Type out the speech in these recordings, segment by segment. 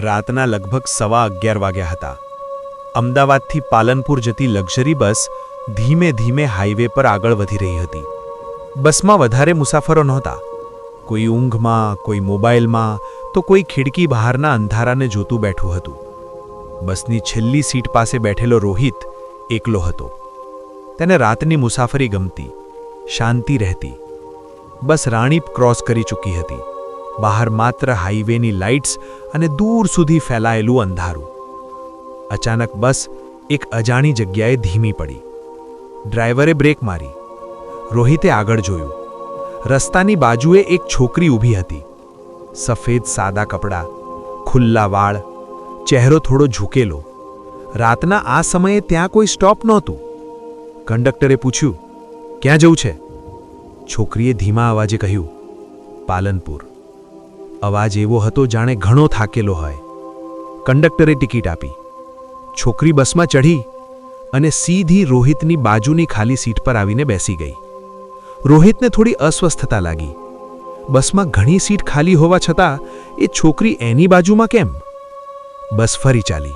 રાતના લગભગ સવા અગિયાર વાગ્યા હતા. અમદાવાદથી પાલનપુર જતી લક્ઝરી બસ ધીમે ધીમે હાઈવે પર આગળ વધી રહી હતી. બસમાં વધારે મુસાફરો નહોતા. કોઈ ઊંઘમાં, કોઈ મોબાઈલમાં, તો કોઈ ખિડકી બહારના અંધારાને જોતું બેઠું હતું. બસની છેલ્લી સીટ પાસે બેઠેલો રોહિત એકલો હતો. તેને રાતની મુસાફરી ગમતી, શાંતિ રહેતી. બસ રાણીપ ક્રોસ કરી ચૂકી હતી. બહાર માત્ર હાઈવેની લાઇટ્સ અને દૂર સુધી ફેલાયેલું અંધારું. અચાનક બસ એક અજાણી જગ્યાએ ધીમી પડી. ડ્રાઈવરે બ્રેક મારી. રોહિતે આગળ જોયું. રસ્તાની બાજુએ એક છોકરી ઊભી હતી. સફેદ સાદા કપડાં, ખુલ્લા વાળ, ચહેરો થોડો ઝૂકેલો. રાતના આ સમયે ત્યાં કોઈ સ્ટોપ નહોતું. કંડક્ટરે પૂછ્યું, ક્યાં જવું છે? છોકરીએ ધીમા અવાજે કહ્યું, પાલનપુર. અવાજ એવો હતો જાણે ઘણો થાકેલો હોય. કંડક્ટરે ટિકિટ આપી. છોકરી બસમાં ચઢી અને સીધી રોહિતની બાજુની ખાલી સીટ પર આવીને બેસી ગઈ. રોહિતને થોડી અસ્વસ્થતા લાગી. બસમાં ઘણી સીટ ખાલી હોવા છતાં એ છોકરી એની બાજુમાં કેમ? બસ ફરી ચાલી.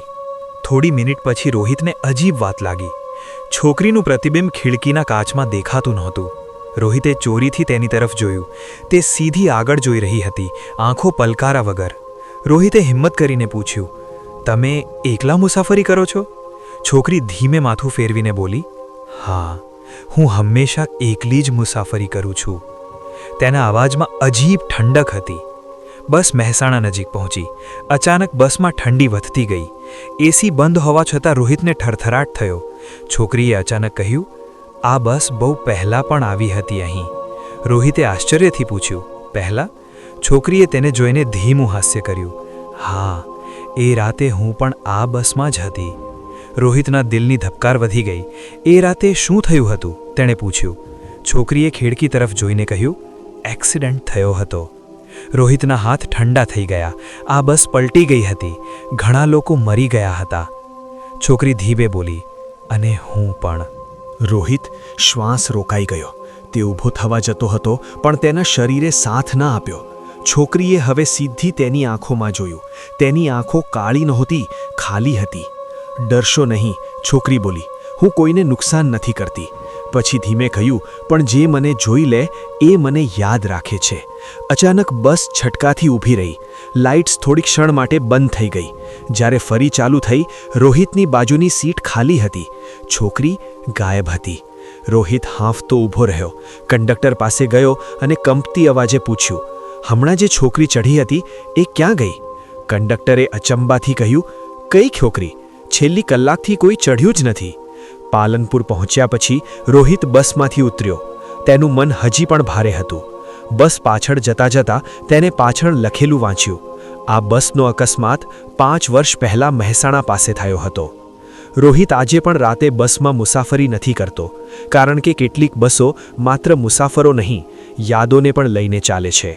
થોડી મિનિટ પછી રોહિતને અજીબ વાત લાગી. છોકરીનું પ્રતિબિંબ ખિડકીના કાચમાં દેખાતું નહોતું. રોહિતે ચોરીથી તેની તરફ જોયું. તે સીધી આગળ જોઈ રહી હતી, આંખો પલકારા વગર. રોહિતે હિંમત કરીને પૂછ્યું, તમે એકલા મુસાફરી કરો છો? છોકરી ધીમે માથું ફેરવીને બોલી, હા, હું હંમેશા એકલી જ મુસાફરી કરું છું. તેના અવાજમાં અજીબ ઠંડક હતી. બસ મહેસાણા નજીક પહોંચી. અચાનક બસમાં ઠંડી વધતી ગઈ. એસી બંધ હોવા છતાં રોહિતને ઠરથરાટ થયો. છોકરીએ અચાનક કહ્યું આ બસ બહુ પહેલાં પણ આવી હતી અહીં. રોહિતે આશ્ચર્યથી પૂછ્યું, પહેલાં? છોકરીએ તેને જોઈને ધીમું હાસ્ય કર્યું, હા, એ રાતે હું પણ આ બસમાં જ હતી. રોહિતના દિલની ધબકાર વધી ગઈ, એ રાતે શું થયું હતું? તેણે પૂછ્યું. છોકરીએ ખેડકી તરફ જોઈને કહ્યું, એક્સિડન્ટ થયો હતો. રોહિતના હાથ ઠંડા થઈ ગયા, આ બસ પલટી ગઈ હતી, ઘણા લોકો મરી ગયા હતા. છોકરી ધીબે બોલી, અને હું પણ. રોહિત શ્વાસ રોકાઈ ગયો. તે ઊભો થવા જતો હતો, પણ તેના શરીરે સાથ ન આપ્યો. છોકરીએ હવે સીધી તેની આંખોમાં જોયું. તેની આંખો કાળી નહોતી, ખાલી હતી. ડરશો નહીં, છોકરી બોલી. હું કોઈને નુકસાન નથી કરતી. પછી ધીમે કહ્યું, પણ જે મને જોઈ લે, એ મને યાદ રાખે છે. અચાનક બસ છટકાથી ઊભી રહી. લાઇટ્સ થોડી ક્ષણ માટે બંધ થઈ ગઈ. જ્યારે ફરી ચાલુ થઈ, રોહિતની બાજુની સીટ ખાલી હતી. છોકરી ગાયબ હતી. રોહિત હાંફતો ઊભો રહ્યો. કંડક્ટર પાસે ગયો અને કંપતી અવાજે પૂછ્યું, હમણાં જે છોકરી ચઢી હતી, એ ક્યાં ગઈ? કંડક્ટરે અચંબાથી કહ્યું, કઈ છોકરી? છેલ્લી કલાકથી કોઈ ચઢ્યું જ નથી. પાલનપુર પહોંચ્યા પછી રોહિત બસમાંથી ઉતર્યો. તેનું મન હજી પણ ભારે હતું. બસ પાછળ જતા જતા તેને પાછળ લખેલું વાંચ્યું. આ બસનો અકસ્માત પાંચ વર્ષ પહેલાં મહેસાણા પાસે થયો હતો. રોહિત આજે પણ રાતે બસમાં મુસાફરી નથી કરતો, કારણ કે કેટલીક બસો માત્ર મુસાફરો નહીં, યાદોને પણ લઈને ચાલે છે.